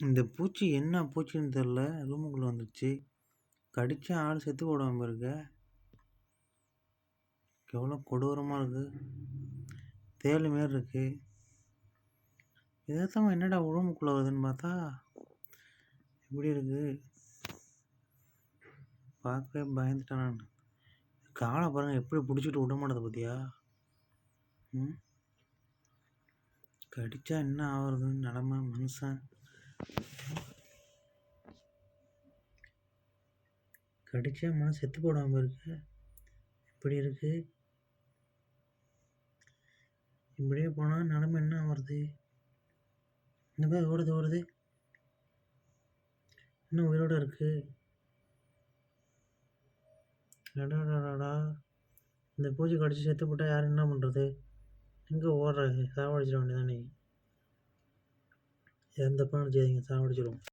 இந்த பூச்சி என்ன பூச்சின்னு தெரில. ரூமுக்குள்ளே வந்துடுச்சு கடிச்சா ஆள் செத்து போடாமல் இருக்க எவ்வளோ கொடூரமாக இருக்குது தேல் மாரி இருக்குது எதார்த்தமாக என்னடா ரூமுக்குள்ளே வருதுன்னு பார்த்தா? இப்படி இருக்குது பார்க்கவே பயந்துட்டேன் நான். காலை பாருங்கள் எப்படி பிடிச்சிட்டு விட மாட்டேது பார்த்தியா ம்? கடித்தா என்ன ஆகுறதுன்னு நிலமை மனுஷன். கடிச்சா மனம் செத்து போடாமல் இருக்கு. இப்படி இருக்கு. இப்படியே போனால் நிலமை என்ன ஆகுறது இந்த மாதிரி ஓடுது ஓடுது. இன்னும் உயிரோடு இருக்கு. அடாடாடாடா இந்த பூச்சி கடிச்சு செத்து போட்டால் யார் என்ன பண்ணுறது எங்கே ஓடுற சாவடிச்சிட வேண்டியதானே எந்த பண்ண செய்யுங்க சாவடிச்சிடும்